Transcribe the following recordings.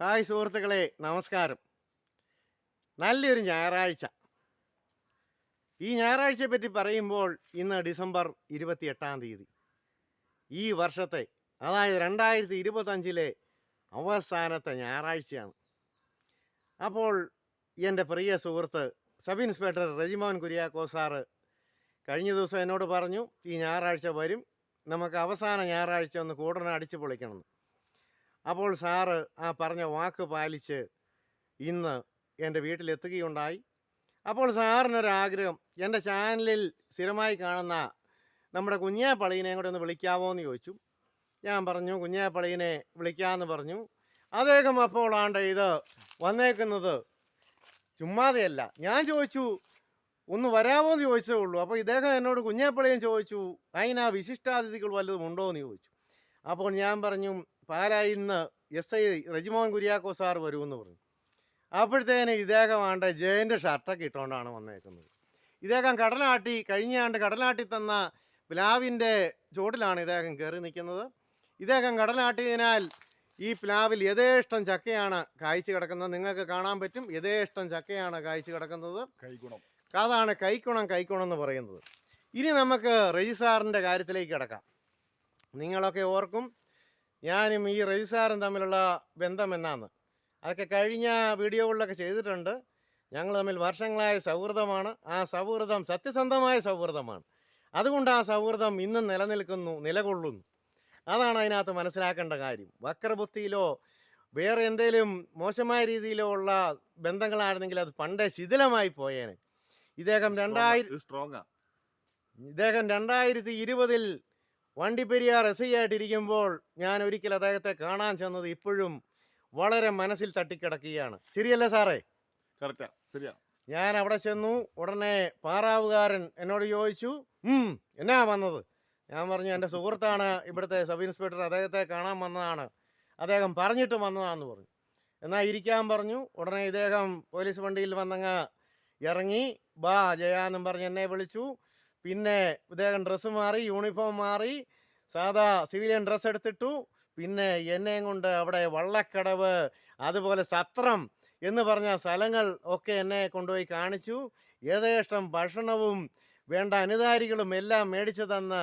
Hi സുഹൃത്തുക്കളെ നമസ്കാരം. നല്ലൊരു ഞായറാഴ്ച. ഈ ഞായറാഴ്ചയെ പറ്റി പറയുമ്പോൾ ഇന്ന് ഡിസംബർ ഇരുപത്തിയെട്ടാം തീയതി. ഈ വർഷത്തെ അതായത് രണ്ടായിരത്തി ഇരുപത്തഞ്ചിലെ അവസാനത്തെ ഞായറാഴ്ചയാണ്. അപ്പോൾ എന്റെ പ്രിയ സുഹൃത്ത് sub inspector Rejimon Kuriakose sir കഴിഞ്ഞ ദിവസം എന്നോട് പറഞ്ഞു ഈ ഞായറാഴ്ച വരും. നമുക്ക് അവസാന ഞായറാഴ്ച ഒന്ന് കൂടനെ അടിച്ചു പൊളിക്കണമെന്ന്. അപ്പോൾ സാറ് ആ പറഞ്ഞ വാക്ക് പാലിച്ച് ഇന്ന് എന്റെ വീട്ടിലെത്തുകയുണ്ടായി. അപ്പോൾ സാറിനൊരാഗ്രഹം എന്റെ ചാനലിൽ സ്ഥിരമായി കാണുന്ന നമ്മുടെ കുഞ്ഞാപ്പളീനെ കൂടെ ഒന്ന് വിളിക്കാവോ എന്ന് ചോദിച്ചു. ഞാൻ പറഞ്ഞു കുഞ്ഞാപ്പളീനെ വിളിക്കാമെന്ന് പറഞ്ഞു. അദ്ദേഹം അപ്പോൾ ആണ്ട് ഇത് വന്നേക്കുന്നത് ചുമ്മാതെയല്ല. ഞാൻ ചോദിച്ചു ഒന്ന് വരാമോ എന്ന് ചോദിച്ചേ ഉള്ളൂ. അപ്പോൾ ഇദ്ദേഹം എന്നോട് കുഞ്ഞാപ്പളിയും ചോദിച്ചു അതിനാ വിശിഷ്ടാതിഥികൾ വല്ലതും ഉണ്ടോ എന്ന് ചോദിച്ചു. അപ്പോൾ ഞാൻ പറഞ്ഞു പാലായിൽ ഇന്ന് S I Rejimohan Kuriakose sir വരുമെന്ന് പറഞ്ഞു. അപ്പോഴത്തേന് ഇദ്ദേഹം ആണ്ട് ജയന്റെ ഷർട്ടൊക്കെ ഇട്ടുകൊണ്ടാണ് വന്നേക്കുന്നത്. ഇദ്ദേഹം കടലാട്ടി കഴിഞ്ഞ ആണ്ട് കടലാട്ടി തന്ന പ്ലാവിന്റെ ചുവട്ടിലാണ് ഇദ്ദേഹം കയറി നിൽക്കുന്നത്. ഇദ്ദേഹം കടലാട്ടിയതിനാൽ ഈ പ്ലാവിൽ യഥേഷ്ടം ചക്കയാണ് കായ്ച്ചു കിടക്കുന്നത്. നിങ്ങൾക്ക് കാണാൻ പറ്റും യഥേഷ്ടം ചക്കയാണ് കായ്ച്ചു കിടക്കുന്നത്. കൈഗുണം അതാണ് കൈക്കുണം കൈക്കുണം എന്ന് പറയുന്നത്. ഇനി നമുക്ക് രജിസാറിന്റെ കാര്യത്തിലേക്ക് കിടക്കാം. നിങ്ങളൊക്കെ ഓർക്കും. ഞാനും ഈ റജിസാറും തമ്മിലുള്ള ബന്ധം എന്നാന്ന് അതൊക്കെ കഴിഞ്ഞ വീഡിയോകളിലൊക്കെ ചെയ്തിട്ടുണ്ട്. ഞങ്ങൾ തമ്മിൽ വർഷങ്ങളായ സൗഹൃദമാണ്. ആ സൗഹൃദം സത്യസന്ധമായ സൗഹൃദമാണ്. അതുകൊണ്ട് ആ സൗഹൃദം ഇന്നും നിലനിൽക്കുന്നു നിലകൊള്ളുന്നു. അതാണ് അതിനകത്ത് മനസ്സിലാക്കേണ്ട കാര്യം. വക്രബുദ്ധിയിലോ വേറെ എന്തെങ്കിലും മോശമായ രീതിയിലോ ഉള്ള ബന്ധങ്ങളായിരുന്നെങ്കിൽ അത് പണ്ടേ ശിഥിലമായി പോയേനെ. ഇദ്ദേഹം രണ്ടായിരം ഇദ്ദേഹം രണ്ടായിരത്തി ഇരുപതിൽ വണ്ടിപ്പെരിയാർ എസ് ഐ ആയിട്ടിരിക്കുമ്പോൾ ഞാൻ ഒരിക്കൽ അദ്ദേഹത്തെ കാണാൻ ചെന്നത് ഇപ്പോഴും വളരെ മനസ്സിൽ തട്ടിക്കിടക്കുകയാണ്. ശരിയല്ലേ സാറേ? കറക്റ്റാ ശരിയാ. ഞാൻ അവിടെ ചെന്നു ഉടനെ പാറാവുകാരൻ എന്നോട് ചോദിച്ചു ഉം എന്നാ വന്നത്? ഞാൻ പറഞ്ഞു എന്റെ സുഹൃത്താണ് ഇവിടുത്തെ സബ് ഇൻസ്പെക്ടർ അദ്ദേഹത്തെ കാണാൻ വന്നതാണ്. അദ്ദേഹം പറഞ്ഞിട്ട് വന്നതാണെന്ന് പറഞ്ഞു. എന്നാൽ ഇരിക്കാൻ പറഞ്ഞു ഉടനെ ഇദ്ദേഹം പോലീസ് വണ്ടിയിൽ വന്നങ്ങ് ഇറങ്ങി ബാ ജയാന്നും പറഞ്ഞ് എന്നെ വിളിച്ചു. പിന്നെ ഇദ്ദേഹം ഡ്രസ്സ് മാറി യൂണിഫോം മാറി സാധാ സിവിലിയൻ ഡ്രസ്സ് എടുത്തിട്ടു. പിന്നെ എന്നെയും കൊണ്ട് അവിടെ വള്ളക്കടവ് അതുപോലെ സത്രം എന്ന് പറഞ്ഞ സ്ഥലങ്ങൾ ഒക്കെ എന്നെ കൊണ്ടുപോയി കാണിച്ചു. യഥേഷ്ടം ഭക്ഷണവും വേണ്ട അനുധാരികളും എല്ലാം മേടിച്ചു തന്ന്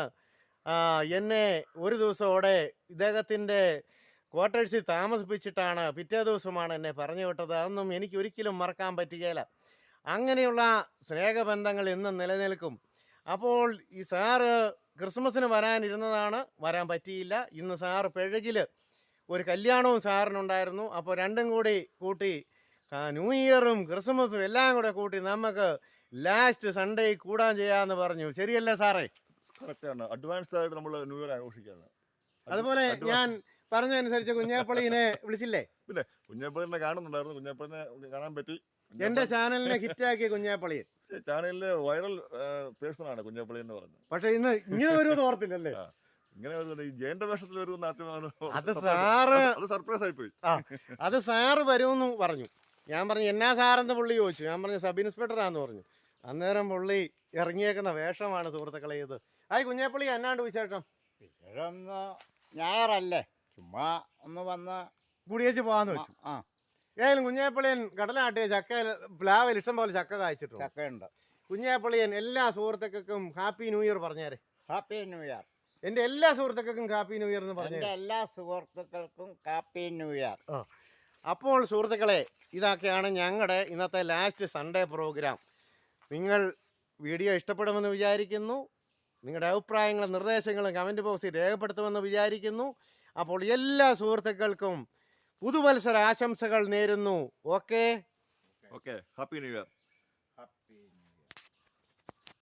എന്നെ ഒരു ദിവസം അവിടെ ഇദ്ദേഹത്തിന്റെ ക്വാർട്ടേഴ്സിൽ താമസിപ്പിച്ചിട്ടാണ് പിറ്റേ ദിവസമാണ് എന്നെ പറഞ്ഞു വിട്ടത്. അതൊന്നും എനിക്ക് ഒരിക്കലും മറക്കാൻ പറ്റുകയില്ല അങ്ങനെയുള്ള സ്നേഹബന്ധങ്ങൾ ഇന്നും നിലനിൽക്കും. അപ്പോൾ ഈ സാറ് ക്രിസ്മസിന് വരാനിരുന്നതാണ് വരാൻ പറ്റിയില്ല. ഇന്ന് സാറ് പിഴകിൽ ഒരു കല്യാണവും സാറിനുണ്ടായിരുന്നു. അപ്പോൾ രണ്ടും കൂടി കൂട്ടി ന്യൂ ഇയറും ക്രിസ്മസും എല്ലാം കൂടെ കൂട്ടി നമുക്ക് ലാസ്റ്റ് സൺഡേ കൂടാൻ ചെയ്യാമെന്ന് പറഞ്ഞു. ശരിയല്ലേ സാറേ? കറക്റ്റാണ് അഡ്വാൻസ് ആയിട്ട് നമ്മൾ ന്യൂ ഇയർ ആഘോഷിക്കുന്നത് അതുപോലെ ഞാൻ പറഞ്ഞതനുസരിച്ച് കുഞ്ഞാപ്പള്ളിനെ വിളിച്ചില്ലേ? പിന്നെ കുഞ്ഞപ്പള്ളിനെ കാണുന്നുണ്ടായിരുന്നു. കുഞ്ഞാപ്പള്ളിനെ കാണാൻ പറ്റി. എന്റെ ചാനലിനെ ഹിറ്റാക്കിയ കുഞ്ഞാപ്പളിയൻ ചാനലിലെ വൈറൽ പേഴ്സൺ ആണ് കുഞ്ഞപ്പള്ളി എന്ന് പറയുന്നത് പക്ഷെ ഇന്ന് ഇങ്ങനെ വരുമെന്ന് ഓർത്തില്ലല്ലേ? ഇങ്ങനെ ഈ ജയന്റെ വേഷത്തിൽ വരുമെന്ന് അത് സാറ് അത് സർപ്രൈസ് ആയി പോയി ആ അത് സാറ് വരുമെന്ന് പറഞ്ഞു. ഞാൻ പറഞ്ഞു എന്നാ സാറെന്ന് പുള്ളി ചോദിച്ചു. ഞാൻ പറഞ്ഞു സബ് ഇൻസ്പെക്ടർ ഇൻസ്പെക്ടറാന്ന് പറഞ്ഞു. അന്നേരം പുള്ളി ഇറങ്ങിയേക്കുന്ന വേഷമാണ് സുഹൃത്തുക്കളെ ഇത്. ആയി കുഞ്ഞേപ്പള്ളി എന്നാണ്ട് വിശേഷം? വിശേഷം ഞായറല്ലേ. ചുമ്മാ ഒന്ന് വന്ന് കുടിയേച്ച് പോകാന്ന് ആ, വെച്ചു. ആ. ഏതായാലും കുഞ്ഞാപ്പള്ളിയൻ കടലാട്ടിയ ചക്ക പ്ലാവിൽ ഇഷ്ടം പോലെ ചക്ക കായ്ച്ചിട്ടുണ്ട്? ചക്കയുണ്ട്. കുഞ്ഞാപ്പള്ളിയൻ എല്ലാ സുഹൃത്തുക്കൾക്കും happy new year പറഞ്ഞേരെ. Happy new year. എന്റെ എല്ലാ സുഹൃത്തുക്കൾക്കും ഹാപ്പി ന്യൂ ഇയർ എന്ന് പറഞ്ഞു എല്ലാ സുഹൃത്തുക്കൾക്കും ഹാപ്പി ന്യൂ ഇയർ. അപ്പോൾ സുഹൃത്തുക്കളെ ഇതൊക്കെയാണ് ഞങ്ങളുടെ ഇന്നത്തെ ലാസ്റ്റ് സൺഡേ പ്രോഗ്രാം. നിങ്ങൾ വീഡിയോ ഇഷ്ടപ്പെടുമെന്ന് വിചാരിക്കുന്നു. നിങ്ങളുടെ അഭിപ്രായങ്ങളും നിർദ്ദേശങ്ങളും കമന്റ് ബോക്സിൽ രേഖപ്പെടുത്തുമെന്ന് വിചാരിക്കുന്നു. അപ്പോൾ എല്ലാ സുഹൃത്തുക്കൾക്കും പുതുവത്സര ആശംസകൾ നേരുന്നു. Okay? Okay. Happy new year.